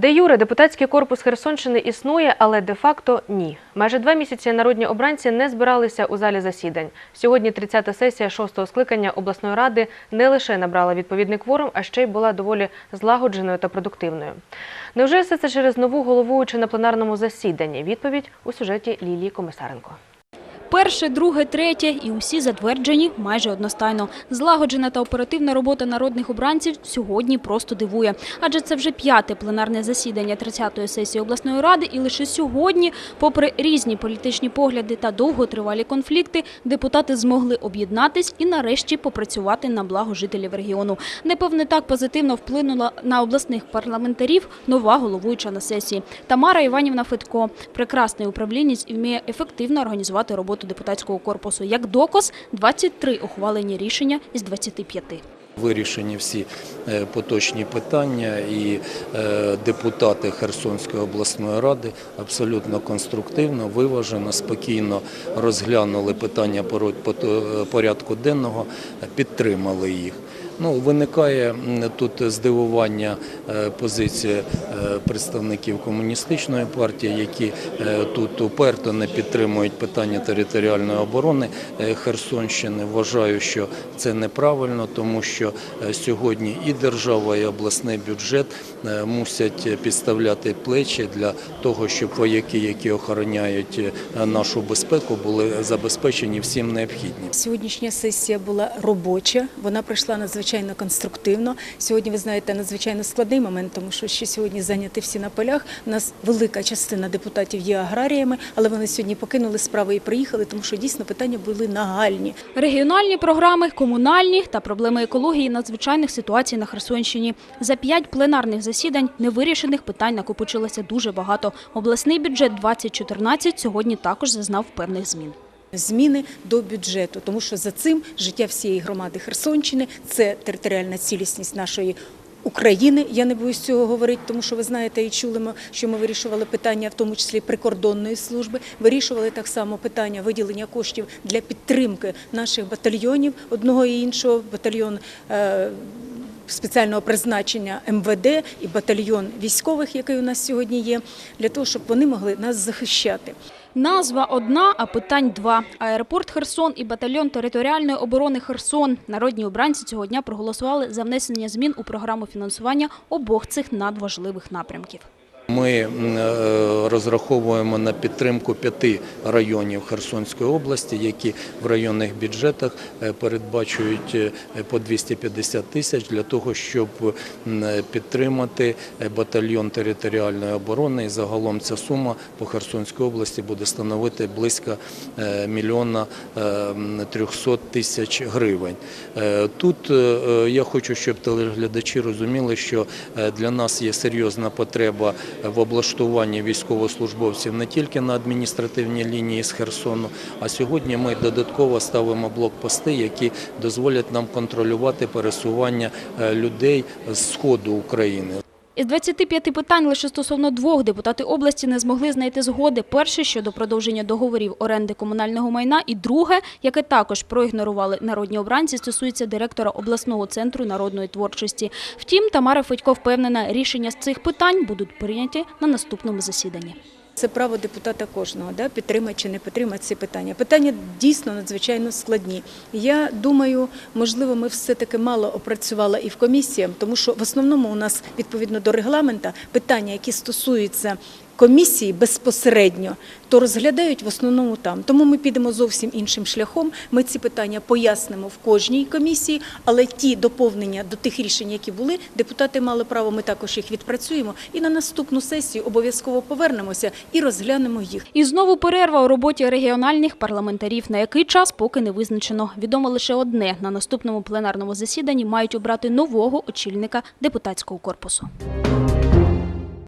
Де Юре депутатський корпус Херсонщини існує, але де-факто ні. Майже два місяці народні обранці не збиралися у залі засідань. Сьогодні 30-та сесія шостого скликання обласної ради не лише набрала відповідний кворум, а ще й була доволі злагодженою та продуктивною. Невже все це через нову головуючу на пленарному засіданні? Відповідь у сюжеті Лілії Комисаренко. Перше, друге, третє і усі затверджені майже одностайно. Злагоджена та оперативна робота народних обранців сьогодні просто дивує. Адже це вже п'яте пленарне засідання 30-ї сесії обласної ради і лише сьогодні, попри різні політичні погляди та довготривалі конфлікти, депутати змогли об'єднатись і нарешті попрацювати на благо жителів регіону. Непевне так позитивно вплинула на обласних парламентарів нова головуюча на сесії. Тамара Іванівна Федько, прекрасний управлінець і вміє ефективно організувати роботу депутатського корпусу. Як доказ, 23 ухвалені рішення із 25. Вирішені всі е, поточні питання, і е, депутати Херсонської обласної ради абсолютно конструктивно, виважено, спокійно розглянули питання поро- порядку денного, підтримали їх. Ну, виникає тут здивування е, позиції е, представників комуністичної партії, які е, тут уперто не підтримують питання територіальної оборони Херсонщини. Вважаю, що це неправильно, тому що сьогодні і держава, і обласний бюджет мусять підставляти плечі для того, щоб вояки, які охороняють нашу безпеку, були забезпечені всім необхідним. Сьогоднішня сесія була робоча, вона пройшла надзвичайно конструктивно. Сьогодні, ви знаєте, надзвичайно складний момент, тому що ще сьогодні зайняті всі на полях. У нас велика частина депутатів є аграріями, але вони сьогодні покинули справи і приїхали, тому що дійсно питання були нагальні. Регіональні програми, комунальні та проблеми екології надзвичайних ситуацій на Херсонщині. За п'ять пленарних засідань невирішених питань накопичилося дуже багато. Обласний бюджет 2014 сьогодні також зазнав певних змін. Зміни до бюджету, тому що за цим життя всієї громади Херсонщини це територіальна цілісність нашої. України, я не боюсь цього говорити, тому що ви знаєте і чули, що ми вирішували питання, в тому числі прикордонної служби, вирішували так само питання виділення коштів для підтримки наших батальйонів, одного і іншого батальйон. Е, Спеціального призначення МВД і батальйон військових, який у нас сьогодні є, для того, щоб вони могли нас захищати. Назва одна, а питань два. Аеропорт Херсон і батальйон територіальної оборони Херсон. Народні обранці цього дня проголосували за внесення змін у програму фінансування обох цих надважливих напрямків. Ми е, розраховуємо на підтримку п'яти районів Херсонської області, які в районних бюджетах е, передбачують е, по 250 тисяч для того, щоб підтримати батальйон територіальної оборони. І загалом ця сума по Херсонській області буде становити близько мільйона е, 300 тисяч гривень. Тут я хочу, щоб телеглядачі розуміли, що для нас є серйозна потреба в облаштуванні військовослужбовців не тільки на адміністративній лінії з Херсону, а сьогодні ми додатково ставимо блокпости, які дозволять нам контролювати пересування е, людей з сходу України. Із 25 питань лише стосовно двох депутати області не змогли знайти згоди. Перше – щодо продовження договорів оренди комунального майна і друге, яке також проігнорували народні обранці, стосується директора обласного центру народної творчості. Втім, Тамара Федько впевнена, рішення з цих питань будуть прийняті на наступному засіданні. Це право депутата кожного, да, підтримати чи не підтримати ці питання. Питання дійсно надзвичайно складні. Я думаю, можливо, ми все-таки мало опрацювали і в комісіях, тому що в основному у нас відповідно до регламента питання, які стосуються комісії безпосередньо, то розглядають в основному там. Тому ми підемо зовсім іншим шляхом. Ми ці питання пояснимо в кожній комісії, але ті доповнення до тих рішень, які були, депутати мали право, ми також їх відпрацюємо. І на наступну сесію обов'язково повернемося і розглянемо їх. І знову перерва у роботі регіональних парламентарів, на який час поки не визначено. Відомо лише одне – на наступному пленарному засіданні мають обрати нового очільника депутатського корпусу.